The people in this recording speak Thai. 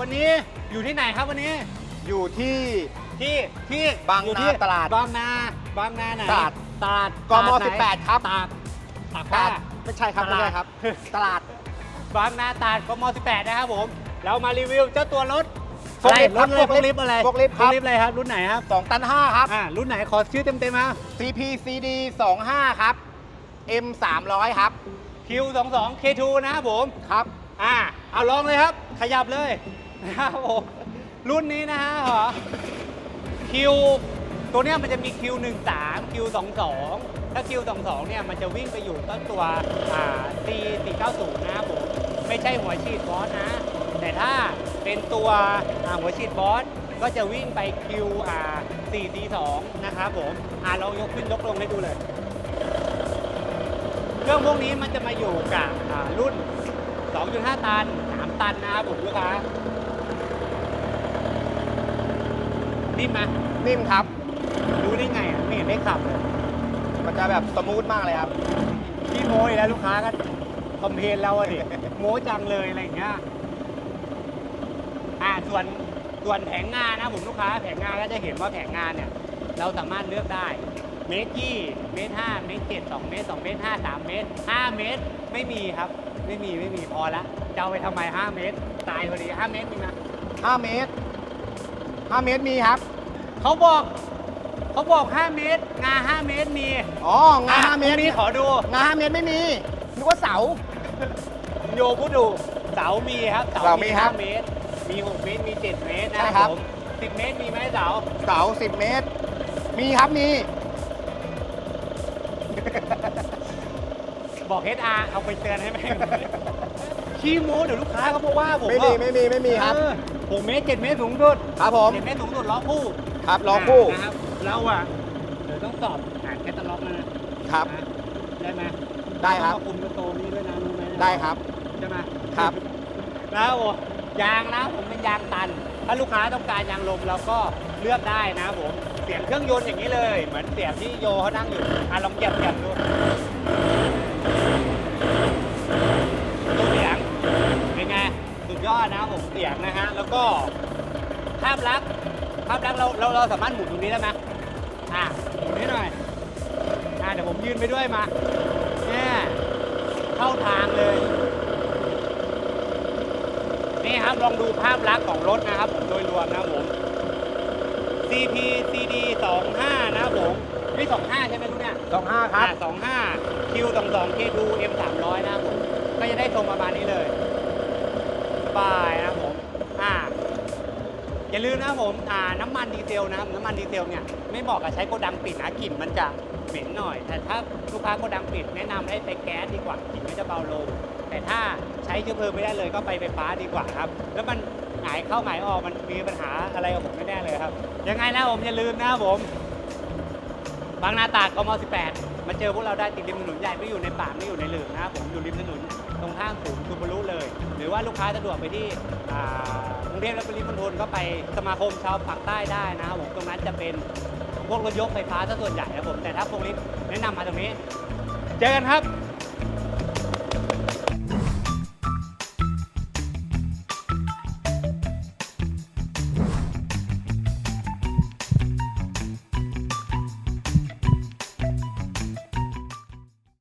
วันนี้อยู่ที่ไหนครับวันนี้อยู่ที่ ที่ที่บางนาอยู่ที่ตลาดบางนาบางนาไหนตลาดตลาดกมตลาดไหน18ครับตากตากตผ้า ลาดไม่ใช่ครับตไม่ลาด ใช่ครับ ตลาด บางนาตราดกม18นะครับผม เรามารีวิวเจ้าตัวรถโฟล์คลิฟต์รถอะไรครับโฟล์คลิฟต์อะไรโฟล์คลิฟต์ครับโฟล์อะไรครับรุ่นไหนครับ2ตัน5ครับ อ่ารุ่นไหนขอชื่อเต็มๆครับ CPCD 25ครับ M 300ครับ Q22 K2 นะครับผม ครับ อ่าเอาลองเลยครับ ขยับเลยนะครับผมรุ่นนี้นะฮะเหรอ Q ตัวเนี้ยมันจะมี Q13 Q22 ถ้า Q22 เนี่ยมันจะวิ่งไปอยู่ต้นตัวอ่า C490 นะครับผมไม่ใช่หัวฉีดบอสนะ แต่ถ้าเป็นตัวอ่าหัวฉีดบอสก็จะวิ่งไป Q อ่า442นะครับผมอ่าลองยกขึ้นยกลงให้ดูเลย เครื่องพวกนี้มันจะมาอยู่กับอ่ารุ่น 2.5 ตัน 3 ตันนะครับผมลูกค้า นิ่มไหมนิ่มครับ รู้ได้ไงอะไม่เห็นได้ขับเลย มันจะแบบสมูทมากเลยครับ พี่โม้อีกแล้วลูกค้าก็คอมเพลนเราอะดิ โม้จังเลยอะไรอย่างเงี้ย อ่าส่วนส่วนแผงงานนะผมลูกค้า แผงงานก็จะเห็นว่าแผงงานเนี่ย เราสามารถเลือกได้เมตรยี่เมตรห้าเมตรเจ็ดสองเมตรสองเมตรห้าสามเมตรห้าเมตร ไม่มีครับไม่มีไม่มีพอละจะเอาไปทำไมห้าเมตร ตายพอดีห้าเมตรมีไหม5เมตร 5 เมตรมีครับ เขาบอกเขาบอก 5 เมตร งา 5 เมตรมีอ๋องาอะ5เมตรพรุ่งนี้ขอดูงา5เมตรไม่มีนึกว่าเสา โยพูดดูเสามีครับเสามีครับ5เมตร มี 6 เมตร มี 7 เมตรนะใช่คครัรับ บผม10 เมตรมีไหมเสา เสา10 เมตร มีครับมี บอก HR เอาไปเตือนให้ไหมขี้โม้เดี๋ยวลูกค้าเขาบอกว่าผมไม่มีไม่มีไม่มีครับเออ6เมตร7เมตรสูงสุดครับผม7เมตรสูงสุดล้อคู่ครับล้อคู่นะครับเราอะเดี๋ยวต้องสอบอ่านแคตตาล็อกนะนะครับนะได้ไหมได้ครับต้องมาคุมกระโตรงนี้ด้วยนะรู้ไหมได้ครับใช่ไหมครับแล้วโอ้ยางนะผมเป็นยางตัน ถ้าลูกค้าต้องการยางลมเราก็เลือกได้นะผมเสียงเครื่องยนต์อย่างนี้เลย เหมือนเสียงที่โยเขานั่งอยู่อะลองเหยียบเหยียบดูดูเสียง เป็นไง สุดยอดนะผมเสียงนะฮะ แล้วก็ภาพลักษณ์ภาพลักษณ์เราเราเราสามารถหมุนตรงนี้ได้ไหมอะหมุนนิดหน่อยอะเดี๋ยวผมยืนไปด้วยมาเนี่ยเข้าทางเลย นี่ครับลองดูภาพลักษณ์ของรถนะครับ ผมโดยรวมนะครับผม CP CD 25นะครับผมนี่25 ใช่ไหมลูกเนี่ย25ครับอ่า25 Q 22 K2 M 300นะครับผมก็จะได้ทรงประมาณนี้เลยส บายนะครับผมอ่าอย่าลืมนะครับผมอ่าน้ำมันดีเซลนะครับน้ำมันดีเซลเนี่ยไม่เหมาะกับใช้โกดังปิดนะกลิ่นมันจะเหม็นหน่อย แต่ถ้าลูกค้าโกดังปิดแนะนำให้ใช้แก๊สดีกว่ากลิ่นก็จะเบาลง แต่ถ้าใช้เชื้อเพลิงไม่ได้เลยก็ไปไฟฟ้าดีกว่าครับ แล้วมันหายเข้าหายออกมันมีปัญหาอะไรกับผมไม่แน่เลยครับยังไงนะผมอย่าลืมนะครับผม บางนาตรากกม18 มาเจอพวกเราได้ติดริมถนนใหญ่ไม่อยู่ในป่าไม่อยู่ในหลืมนะครับผมอยู่ริมถนนตรงข้างศูนย์ซูบารุเลย หรือว่าลูกค้าสะดวกไปที่กรุงเทพและปริมณฑลก็ไปสมาคมชาวปากใต้ได้นะครับผมตรงนั้นจะเป็นพวกรถยกไฟฟ้าซะส่วนใหญ่นะครับผมแต่ถ้าพวกนี้แนะนำมาตรงนี้ เจอกันครับ